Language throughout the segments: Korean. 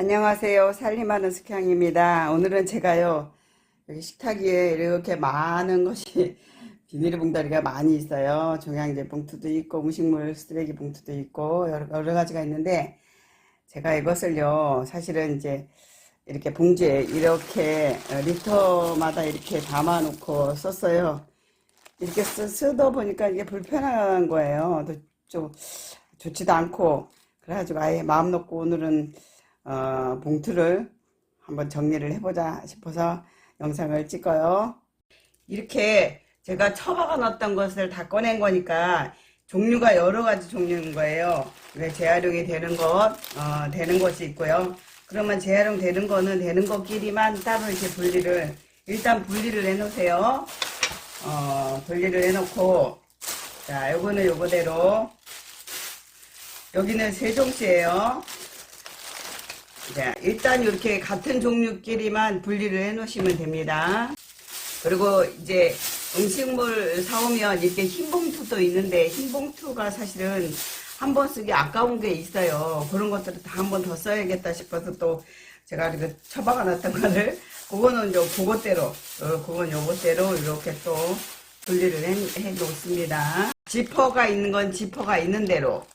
안녕하세요. 살림하는 숙향입니다. 오늘은 제가요, 여기 식탁 위에 이렇게 많은 것이 비닐봉다리가 많이 있어요. 종양제 봉투도 있고, 음식물 쓰레기 봉투도 있고, 여러, 여러 가지가 있는데, 제가 이것을요, 사실은 이제 이렇게 봉지에 이렇게 어, 리터마다 이렇게 담아놓고 썼어요. 이렇게 쓰, 쓰다 보니까 이게 불편한 거예요. 또좀 좋지도 않고, 그래가지고 아예 마음 놓고 오늘은 어, 봉투를 한번 정리를 해보자 싶어서 영상을 찍어요. 이렇게 제가 처박아 놨던 것을 다 꺼낸 거니까 종류가 여러 가지 종류인 거예요. 왜 재활용이 되는 것, 어, 되는 것이 있고요. 그러면 재활용 되는 거는 되는 것끼리만 따로 이렇게 분리를, 일단 분리를 해놓으세요. 어, 분리를 해놓고, 자, 요거는 요거대로, 여기는 세종씨예요. 자, 일단 이렇게 같은 종류끼리만 분리를 해 놓으시면 됩니다. 그리고 이제 음식물 사오면 이렇게 흰 봉투도 있는데 흰 봉투가 사실은 한 번 쓰기 아까운 게 있어요. 그런 것들을 다 한 번 더 써야겠다 싶어서 또 제가 이렇게 처박아 놨던 거를 그거는 요 그것대로 어, 그건 요것대로 이렇게 또 분리를 해, 해 놓습니다. 지퍼가 있는 건 지퍼가 있는 대로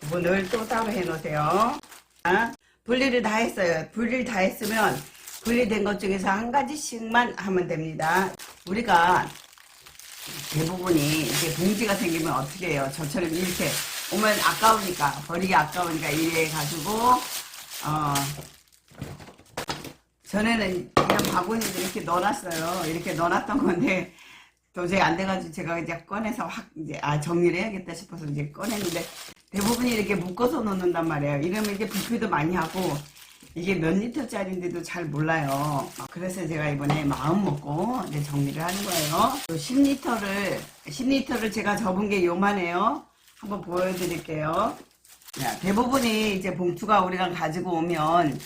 구분을 또 따로 해 놓으세요. 아, 분리를 다 했어요. 분리를 다 했으면 분리된 것 중에서 한 가지씩만 하면 됩니다. 우리가 대부분이 이렇게 봉지가 생기면 어떻게 해요? 저처럼 이렇게 오면 아까우니까 버리기 아까우니까 이래 가지고 어 전에는 그냥 바구니에 이렇게 넣어놨어요. 이렇게 넣어놨던 건데 도저히 안 돼가지고 제가 이제 꺼내서 확 이제 아 정리를 해야겠다 싶어서 이제 꺼냈는데 대부분이 이렇게 묶어서 놓는단 말이에요. 이러면 이게 부피도 많이 하고 이게 몇 리터짜리인데도 잘 몰라요. 그래서 제가 이번에 마음 먹고 이제 정리를 하는 거예요. 10리터를 10리터를 제가 접은 게 요만해요. 한번 보여드릴게요. 자, 대부분이 이제 봉투가 우리가 가지고 오면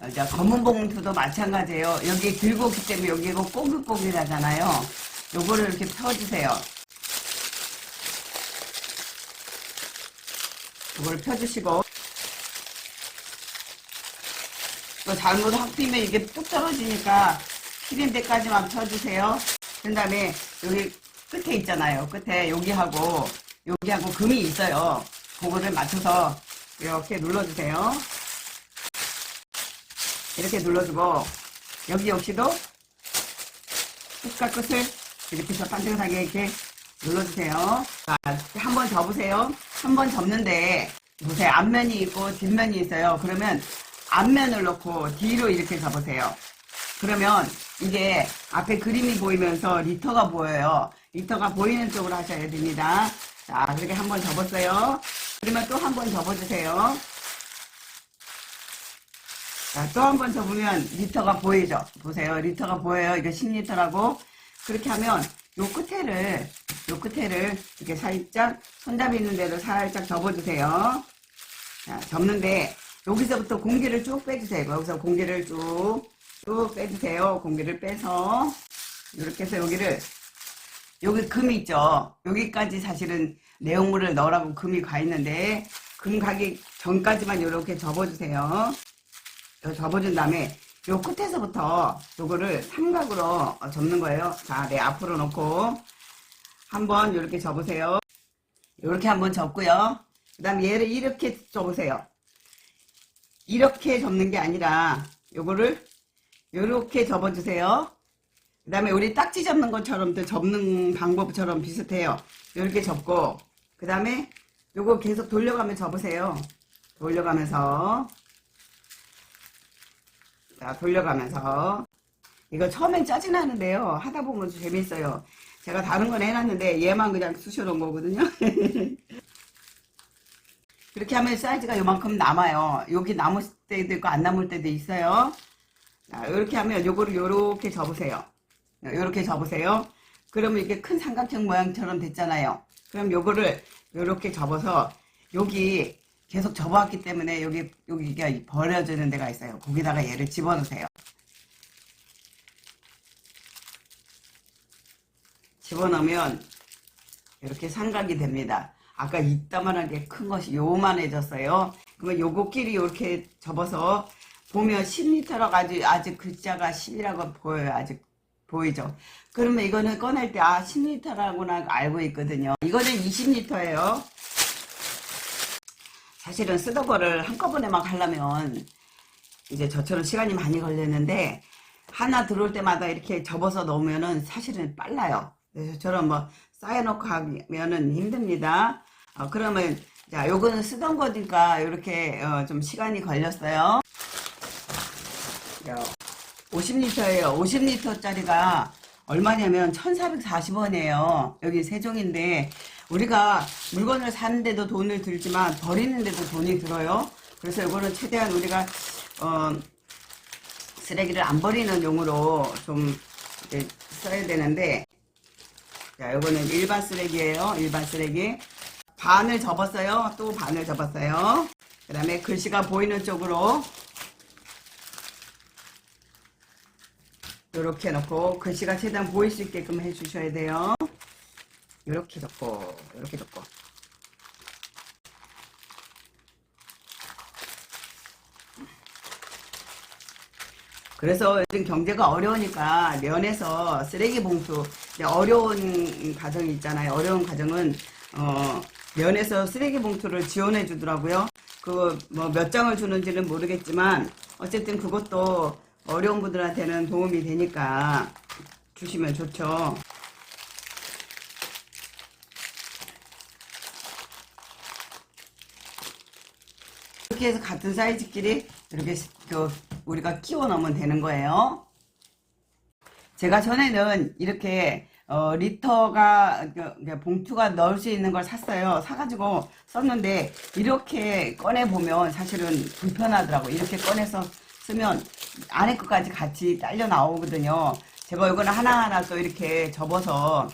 어, 이제 검은 봉투도 마찬가지예요. 여기 들고 오기 때문에 여기가 뽀글뽀글하잖아요. 요거를 이렇게 펴주세요. 이걸 펴주시고 또 잘못 확 피면 이게 뚝 떨어지니까 피는 데까지만 펴주세요. 그 다음에 여기 끝에 있잖아요. 끝에 여기하고 여기하고 금이 있어요. 그거를 맞춰서 이렇게 눌러주세요. 이렇게 눌러주고 여기 역시도 끝과 끝을 이렇게 저 반듯하게 이렇게 눌러주세요. 한 번 접으세요. 한 번 접는데 보세요. 앞면이 있고 뒷면이 있어요. 그러면 앞면을 놓고 뒤로 이렇게 접으세요. 그러면 이게 앞에 그림이 보이면서 리터가 보여요. 리터가 보이는 쪽으로 하셔야 됩니다. 자, 그렇게 한 번 접었어요. 그러면 또 한 번 접어주세요. 자, 또 한 번 접으면 리터가 보이죠? 보세요. 리터가 보여요. 이게 10리터라고. 그렇게 하면 요 끝에를, 요 끝에를 이렇게 살짝 손잡이 있는 대로 살짝 접어주세요. 자, 접는데 여기서부터 공기를 쭉 빼주세요. 여기서 공기를 쭉, 쭉 빼주세요. 공기를 빼서 이렇게 해서 여기를 여기 금이 있죠. 여기까지 사실은 내용물을 넣으라고 금이 가 있는데 금 가기 전까지만 이렇게 접어주세요. 접어준 다음에 요 끝에서부터 요거를 삼각으로 접는 거예요. 자, 내 앞으로 놓고 한번 이렇게 접으세요. 이렇게 한번 접고요. 그 다음에 얘를 이렇게 접으세요. 이렇게 접는 게 아니라 요거를 요렇게 접어주세요. 그 다음에 우리 딱지 접는 것처럼 또 접는 방법처럼 비슷해요. 이렇게 접고 그 다음에 요거 계속 돌려가며 접으세요. 돌려가면서 자 돌려가면서 이거 처음엔 짜증나는데요. 하다 보면 재밌어요. 제가 다른 건 해놨는데 얘만 그냥 쑤셔 놓은 거거든요. 그렇게 하면 사이즈가 요만큼 남아요. 여기 남을 때도 있고 안 남을 때도 있어요. 자, 이렇게 하면 요거를 요렇게 접으세요. 요렇게 접으세요. 그러면 이게 큰 삼각형 모양처럼 됐잖아요. 그럼 요거를 요렇게 접어서 여기 계속 접어왔기 때문에 여기 여기가 버려지는 데가 있어요. 거기다가 얘를 집어넣으세요. 집어넣으면 이렇게 삼각이 됩니다. 아까 이따만하게 큰 것이 요만해졌어요. 그러면 요거끼리 이렇게 접어서 보면 10리터라고 아직 아직 글자가 10이라고 보여요. 아직 보이죠? 그러면 이거는 꺼낼 때 아 10리터라고나 알고 있거든요. 이거는 20리터예요. 사실은 쓰던 거를 한꺼번에 막 하려면 이제 저처럼 시간이 많이 걸렸는데 하나 들어올 때마다 이렇게 접어서 넣으면은 사실은 빨라요. 저처럼 뭐 쌓여놓고 하면은 힘듭니다. 어, 그러면 자 요거는 쓰던 거니까 이렇게 어, 좀 시간이 걸렸어요. 50리터예요. 50리터짜리가 얼마냐면 1,440원이에요. 여기 세종인데 우리가 물건을 사는데도 돈을 들지만 버리는데도 돈이 들어요. 그래서 이거는 최대한 우리가 어, 쓰레기를 안 버리는 용으로 좀 써야 되는데 자, 이거는 일반 쓰레기예요. 일반 쓰레기. 반을 접었어요. 또 반을 접었어요. 그 다음에 글씨가 보이는 쪽으로 이렇게 놓고 글씨가 최대한 보일 수 있게끔 해주셔야 돼요. 이렇게 접고 이렇게 접고 그래서 요즘 경제가 어려우니까 면에서 쓰레기 봉투 어려운 가정이 있잖아요. 어려운 가정은 어, 면에서 쓰레기 봉투를 지원해 주더라고요. 그 뭐 몇 장을 주는지는 모르겠지만 어쨌든 그것도 어려운 분들한테는 도움이 되니까 주시면 좋죠. 이렇게 해서 같은 사이즈끼리 이렇게 그 우리가 끼워 넣으면 되는 거예요. 제가 전에는 이렇게 어, 리터가 그, 그 봉투가 넣을 수 있는 걸 샀어요. 사가지고 썼는데 이렇게 꺼내 보면 사실은 불편하더라고. 이렇게 꺼내서 쓰면 안에 것까지 같이 딸려 나오거든요. 제가 이거는 하나하나 또 이렇게 접어서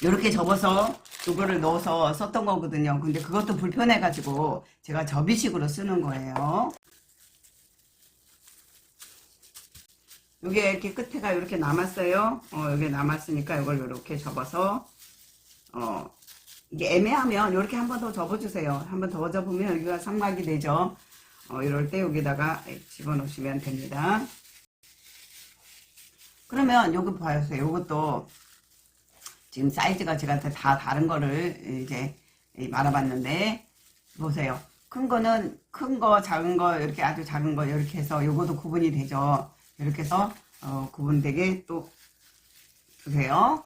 이렇게 접어서 이거를 넣어서 썼던 거거든요. 근데 그것도 불편해가지고 제가 접이식으로 쓰는 거예요. 이게 이렇게 끝에가 이렇게 남았어요. 어, 여기 남았으니까 이걸 이렇게 접어서 어, 이게 애매하면 이렇게 한 번 더 접어주세요. 한 번 더 접으면 여기가 삼각이 되죠. 어, 이럴 때 여기다가 집어넣으시면 됩니다. 그러면 요거 봐주세요. 요것도 지금 사이즈가 제가 다 다른 거를 이제 말아봤는데 보세요. 큰 거는 큰 거, 작은 거 이렇게 아주 작은 거 이렇게 해서 요것도 구분이 되죠. 이렇게 해서 어, 구분되게 또 주세요.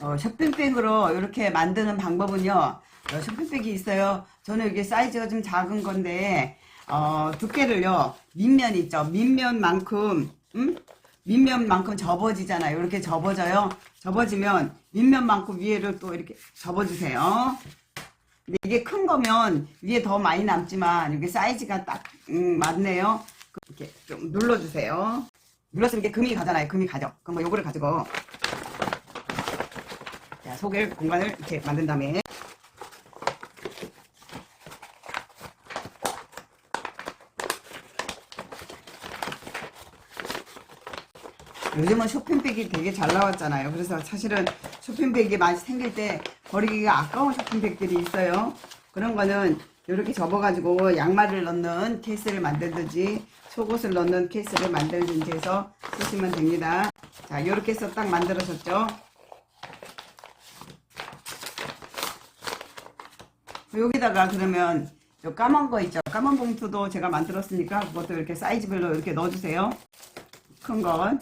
어, 쇼핑백으로 이렇게 만드는 방법은요. 어, 쇼핑백이 있어요. 저는 이게 사이즈가 좀 작은 건데 어, 두께를요. 밑면 있죠. 밑면만큼 음? 밑면만큼 접어지잖아요. 이렇게 접어져요. 접어지면 밑면만큼 위에를 또 이렇게 접어주세요. 근데 이게 큰 거면 위에 더 많이 남지만 이게 사이즈가 딱 음, 맞네요. 이렇게 좀 눌러주세요. 눌렀으면 이게 금이 가잖아요. 금이 가죠. 그럼 뭐 요거를 가지고 자, 속에 공간을 이렇게 만든 다음에 요즘은 쇼핑백이 되게 잘 나왔잖아요. 그래서 사실은 쇼핑백이 많이 생길 때 버리기가 아까운 쇼핑백들이 있어요. 그런 거는 이렇게 접어가지고 양말을 넣는 케이스를 만들든지 속옷을 넣는 케이스를 만들든지 해서 쓰시면 됩니다. 자, 이렇게 해서 딱 만들어졌죠. 여기다가 그러면 요 까만 거 있죠. 까만 봉투도 제가 만들었으니까 그것도 이렇게 사이즈별로 이렇게 넣어주세요. 큰 건.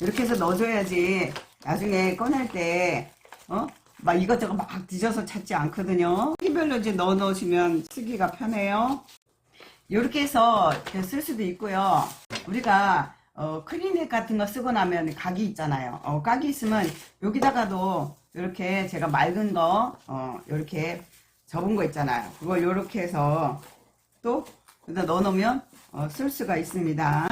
이렇게 해서 넣어줘야지 나중에 꺼낼 때, 어? 막 이것저것 막 뒤져서 찾지 않거든요. 크기별로 이제 넣어 놓으시면 쓰기가 편해요. 이렇게 해서 쓸 수도 있고요. 우리가 어, 클리닉 같은 거 쓰고 나면 각이 있잖아요. 어, 각이 있으면 여기다가도 이렇게 제가 맑은 거, 어, 이렇게 접은 거 있잖아요. 그걸 이렇게 해서 또 여기다 넣어 놓으면 어, 쓸 수가 있습니다.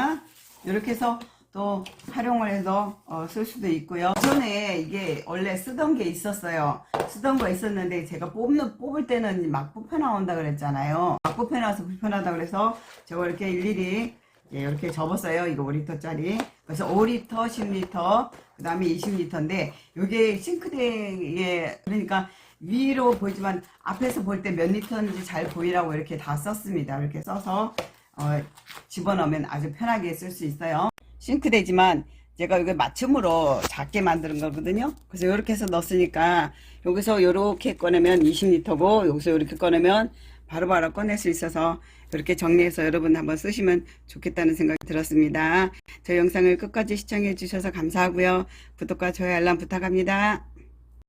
이렇게 해서 또 활용을 해서 어, 쓸 수도 있고요. 전에 이게 원래 쓰던 게 있었어요. 쓰던 거 있었는데 제가 뽑는 뽑을 때는 막 뽑혀 나온다 그랬잖아요. 막 뽑혀 나와서 불편하다 그래서 제가 이렇게 일일이 예, 이렇게 접었어요. 이거 5리터짜리. 그래서 5리터, 10리터, 그 다음에 20리터인데, 요게 싱크대에, 그러니까 위로 보이지만 앞에서 볼 때 몇 리터인지 잘 보이라고 이렇게 다 썼습니다. 이렇게 써서 어, 집어넣으면 아주 편하게 쓸 수 있어요. 싱크대지만 제가 이거 맞춤으로 작게 만드는 거거든요. 그래서 이렇게 해서 넣었으니까 여기서 이렇게 꺼내면 20리터고 여기서 이렇게 꺼내면 바로바로 꺼낼 수 있어서 이렇게 정리해서 여러분 한번 쓰시면 좋겠다는 생각이 들었습니다. 저 영상을 끝까지 시청해 주셔서 감사하고요. 구독과 좋아요 알람 부탁합니다.